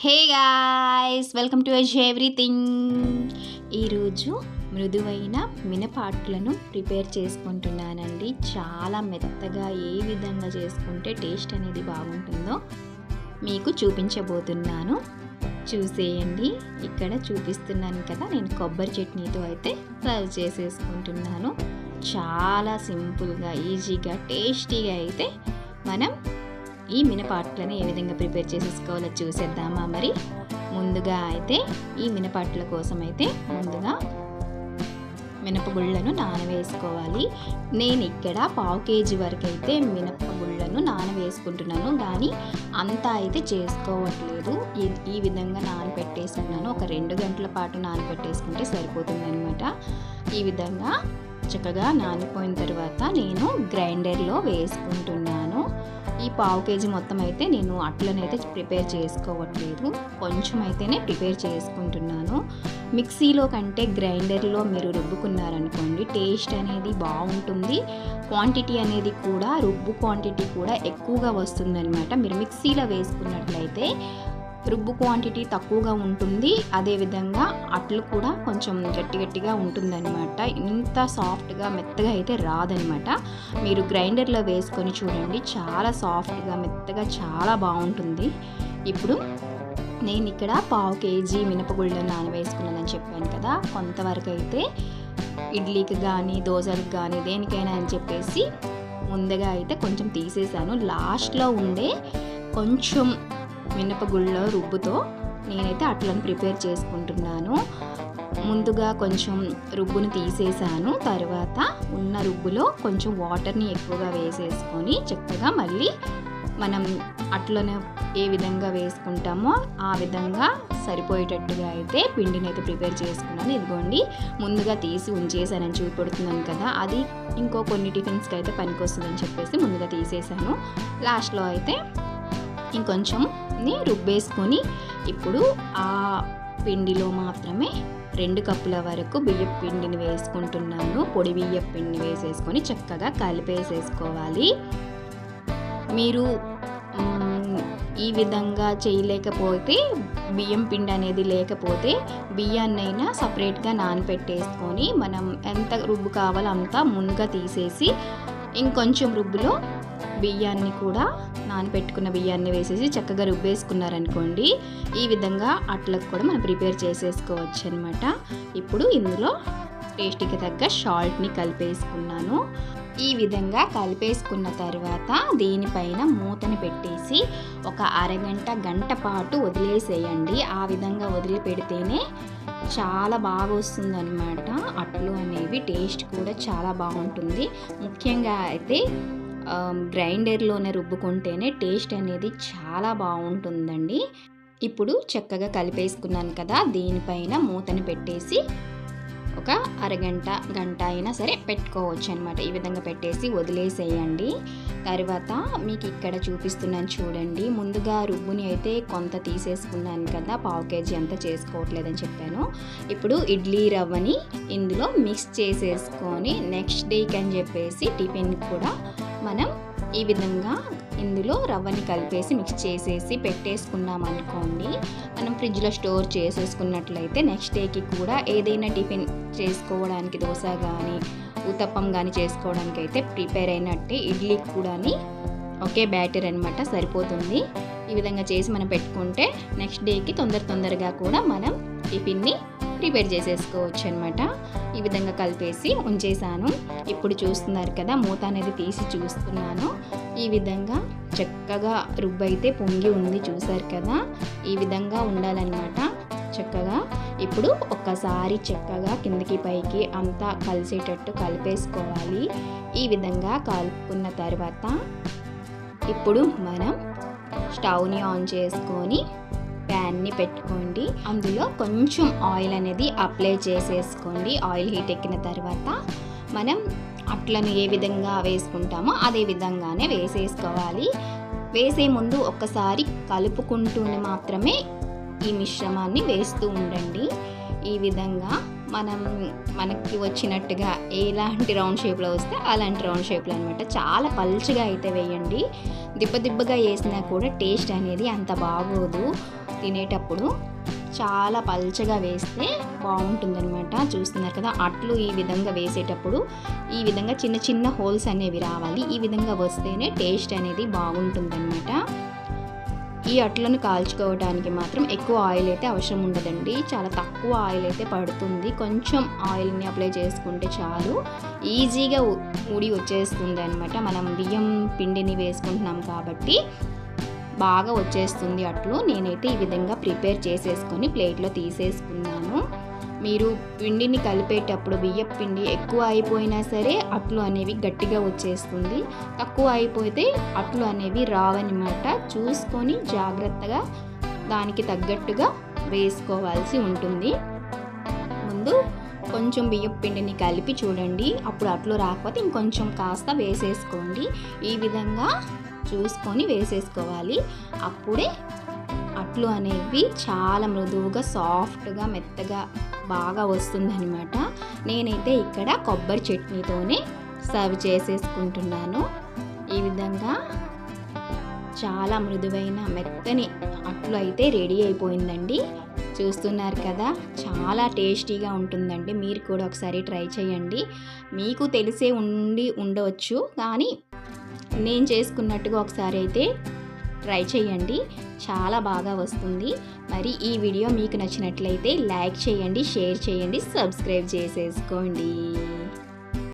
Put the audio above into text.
Hey guys welcome to ez everything. ఈరోజు మృదువైన మినపాట్లను prepare చేసుకుంటున్నానండి. చాలా మెత్తగా ఏ విధంగా చేసుకుంటే టేస్ట్ అనేది బాగుంటుందో మీకు చూపించబోతున్నాను. చూసేయండి. ఇక్కడ చూపిస్తున్నాను కదా నేను కొబ్బరి చట్నీతో అయితే సర్వ్ చేసేసుకుంటున్నాను. చాలా సింపుల్గా ఈజీగా టేస్టీగా అయితే మనం ఈ మినపాట్లను ఏ విధంగా ప్రిపేర్ చేసేసుకోవాలో చూసేద్దామా మరి. ముందుగా అయితే ఈ మినపాట్ల కోసం అయితే ముందుగా మినపగుళ్ళను నానవేసుకోవాలి. నేను ఇక్కడ పావు కేజీ వరకు అయితే మినపగుళ్ళను నానవేసుకుంటున్నాను. కానీ అంతా అయితే చేసుకోవట్లేదు. ఈ ఈ విధంగా నానపెట్టేసుకున్నాను ఒక రెండు గంటల పాటు నానబెట్టేసుకుంటే సరిపోతుందనమాట ఈ విధంగా చక్కగా నానిపోయిన తర్వాత నేను గ్రైండర్లో వేసుకుంటున్నాను. ఈ పావు కేజీ మొత్తం అయితే నేను అట్లనైతే ప్రిపేర్ చేసుకోవట్లేదు. కొంచెం అయితేనే ప్రిపేర్ చేసుకుంటున్నాను. మిక్సీలో కంటే గ్రైండర్లో మీరు రుబ్బుకున్నారనుకోండి టేస్ట్ అనేది బాగుంటుంది. క్వాంటిటీ అనేది కూడా రుబ్బు క్వాంటిటీ కూడా ఎక్కువగా వస్తుందన్నమాట. మీరు మిక్సీలో వేసుకున్నట్లయితే రుబ్బు క్వాంటిటీ తక్కువగా ఉంటుంది. అదేవిధంగా అట్లు కూడా కొంచెం గట్టి గట్టిగా ఉంటుందన్నమాట. ఇంత సాఫ్ట్గా మెత్తగా అయితే రాదనమాట మీరు గ్రైండర్లో వేసుకొని చూడండి. చాలా సాఫ్ట్గా మెత్తగా చాలా బాగుంటుంది. ఇప్పుడు నేను ఇక్కడ పావు కేజీ మినపగుళ్ళను నానవేసుకున్నానని చెప్పాను కదా. కొంతవరకు అయితే ఇడ్లీకి కానీ దోశలకు కానీ దేనికైనా అని చెప్పేసి ముందుగా అయితే కొంచెం తీసేసాను. లాస్ట్లో ఉండే కొంచెం మినపగుళ్ళ రుబ్బుతో నేనైతే అట్లను ప్రిపేర్ చేసుకుంటున్నాను. ముందుగా కొంచెం రుబ్బును తీసేసాను. తర్వాత ఉన్న రుబ్బులో కొంచెం వాటర్ని ఎక్కువగా వేసేసుకొని చక్కగా మళ్ళీ మనం అట్లను ఏ విధంగా వేసుకుంటామో ఆ విధంగా సరిపోయేటట్టుగా అయితే పిండిని అయితే ప్రిపేర్ చేసుకున్నాను. ఇదిగోండి ముందుగా తీసి ఉంచేసానని చూపెడుతున్నాను కదా అది ఇంకో కొన్ని టిఫిన్స్కి అయితే పనికొస్తుందని చెప్పేసి ముందుగా తీసేసాను. లాస్ట్లో అయితే ఇంకొంచెం రుబ్బేసుకొని ఇప్పుడు ఆ పిండిలో మాత్రమే రెండు కప్పుల వరకు బియ్యం పిండిని వేసుకుంటున్నాను. పొడి బియ్యం పిండిని వేసేసుకొని చక్కగా కలిపేసేసుకోవాలి. మీరు ఈ విధంగా చేయలేకపోతే బియ్యం పిండి అనేది లేకపోతే బియ్యాన్నైనా సపరేట్గా నానపెట్టేసుకొని మనం ఎంత రుబ్బు కావాలో అంతా ముందుగా తీసేసి ఇంకొంచెం రుబ్బులో బియ్యాన్ని కూడా నానబెట్టుకున్న బియ్యాన్ని వేసేసి చక్కగా రుబ్బేసుకున్నారనుకోండి ఈ విధంగా అట్లకు కూడా మనం ప్రిపేర్ చేసేసుకోవచ్చు అనమాట ఇప్పుడు ఇందులో టేస్ట్కి తగ్గ సాల్ట్ని కలిపేసుకున్నాను. ఈ విధంగా కలిపేసుకున్న తర్వాత దీనిపైన మూతని పెట్టేసి ఒక అరగంట గంట పాటు వదిలేసేయండి. ఆ విధంగా వదిలిపెడితేనే చాలా బాగా వస్తుంది అనమాట అట్లు అనేవి టేస్ట్ కూడా చాలా బాగుంటుంది. ముఖ్యంగా అయితే గ్రైండర్లోనే రుబ్బుకుంటేనే టేస్ట్ అనేది చాలా బాగుంటుందండి. ఇప్పుడు చక్కగా కలిపేసుకున్నాను కదా దీనిపైన మూతని పెట్టేసి ఒక అరగంట గంట అయినా సరే పెట్టుకోవచ్చు అనమాట ఈ విధంగా పెట్టేసి వదిలేసేయండి. తర్వాత మీకు ఇక్కడ చూపిస్తున్నాను చూడండి. ముందుగా రుబ్బుని అయితే కొంత తీసేసుకున్నాను కదా పావు కేజీ అంతా చేసుకోవట్లేదని చెప్పాను. ఇప్పుడు ఇడ్లీ రవ్వని ఇందులో మిక్స్ చేసేసుకొని నెక్స్ట్ డేకి అని చెప్పేసి టిఫిన్ కూడా మనం ఈ విధంగా ఇందులో రవ్వని కలిపేసి మిక్స్ చేసేసి పెట్టేసుకున్నాం అనుకోండి. మనం ఫ్రిడ్జ్లో స్టోర్ చేసేసుకున్నట్లయితే నెక్స్ట్ డేకి కూడా ఏదైనా టిఫిన్ చేసుకోవడానికి దోశ కానీ ఉతప్పం కానీ చేసుకోవడానికి అయితే ప్రిపేర్ అయినట్టే ఇడ్లీ కూడా ఒకే బ్యాటర్ అనమాట సరిపోతుంది. ఈ విధంగా చేసి మనం పెట్టుకుంటే నెక్స్ట్ డేకి తొందర తొందరగా కూడా మనం టిఫిన్ని ప్రిపేర్ చేసేసుకోవచ్చు అనమాట ఈ విధంగా కలిపేసి ఉంచేసాను. ఇప్పుడు చూస్తున్నారు కదా మూత అనేది తీసి చూస్తున్నాను. ఈ విధంగా చక్కగా రుబ్బు అయితే పొంగి ఉంది చూసారు కదా? ఈ విధంగా ఉండాలన్నమాట. చక్కగా ఇప్పుడు ఒక్కసారి చక్కగా కిందకి పైకి అంతా కలిసేటట్టు కలిపేసుకోవాలి. ఈ విధంగా కలుపుకున్న తర్వాత ఇప్పుడు మనం స్టవ్ని ఆన్ చేసుకొని ప్యాన్ని పెట్టుకోండి. అందులో కొంచెం ఆయిల్ అనేది అప్లై చేసేసుకోండి. ఆయిల్ హీట్ ఎక్కిన తర్వాత మనం అట్లను ఏ విధంగా వేసుకుంటామో అదే విధంగానే వేసేసుకోవాలి. వేసే ముందు ఒక్కసారి కలుపుకుంటూనే మాత్రమే ఈ మిశ్రమాన్ని వేస్తూ ఉండండి. ఈ విధంగా మనం మనకి వచ్చినట్టుగా ఎలాంటి రౌండ్ షేప్లో వస్తే అలాంటి రౌండ్ షేప్లో అనమాట చాలా పల్చగా అయితే వేయండి. దిబ్బ దిబ్బగా వేసినా కూడా టేస్ట్ అనేది అంత బాగోదు. తినేటప్పుడు చాలా పల్చగా వేస్తే బాగుంటుందన్నమాట. చూస్తున్నారు కదా అట్లు ఈ విధంగా వేసేటప్పుడు ఈ విధంగా చిన్న చిన్న హోల్స్ అనేవి రావాలి. ఈ విధంగా వస్తేనే టేస్ట్ అనేది బాగుంటుందన్నమాట. ఈ అట్లను కాల్చుకోవడానికి మాత్రం ఎక్కువ ఆయిల్ అయితే అవసరం ఉండదండి. చాలా తక్కువ ఆయిల్ అయితే పడుతుంది. కొంచెం ఆయిల్ని అప్లై చేసుకుంటే చాలు. ఈజీగా ఉ- ఉడి వచ్చేస్తుంది అనమాట మనం బియ్యం పిండిని వేసుకుంటున్నాం కాబట్టి బాగా వచ్చేస్తుంది అట్లు. నేనైతే ఈ విధంగా ప్రిపేర్ చేసేసుకొని ప్లేట్లో తీసేసుకున్నాను. మీరు పిండిని కలిపేటప్పుడు బియ్యపు పిండి ఎక్కువ అయిపోయినా సరే అట్లు అనేవి గట్టిగా వచ్చేస్తుంది. తక్కువ అయిపోతే అట్లు అనేవి రావన్నమాట. చూసుకొని జాగ్రత్తగా దానికి తగ్గట్టుగా వేసుకోవాల్సి ఉంటుంది. ముందు కొంచెం బియ్యం పిండిని కలిపి చూడండి. అప్పుడు అట్లు రాకపోతే ఇంకొంచెం కాస్త వేసేసుకోండి. ఈ విధంగా చూసుకొని వేసేసుకోవాలి. అప్పుడే అట్లు అనేవి చాలా మృదువుగా సాఫ్ట్గా మెత్తగా బాగా వస్తుందన్నమాట. నేనైతే ఇక్కడ కొబ్బరి చట్నీతోనే సర్వ్ చేసేసుకుంటున్నాను. ఈ విధంగా చాలా మృదువైన మెత్తని అట్లు అయితే రెడీ అయిపోయిందండి. చూస్తున్నారు కదా చాలా టేస్టీగా ఉంటుందండి. మీరు కూడా ఒకసారి ట్రై చేయండి. మీకు తెలిసే ఉండి ఉండవచ్చు కానీ నేను చేసుకున్నట్టుగా ఒకసారి అయితే ట్రై చేయండి. చాలా బాగా వస్తుంది. మరి ఈ వీడియో మీకు నచ్చినట్లయితే లైక్ చేయండి షేర్ చేయండి సబ్స్క్రైబ్ చేసేసుకోండి.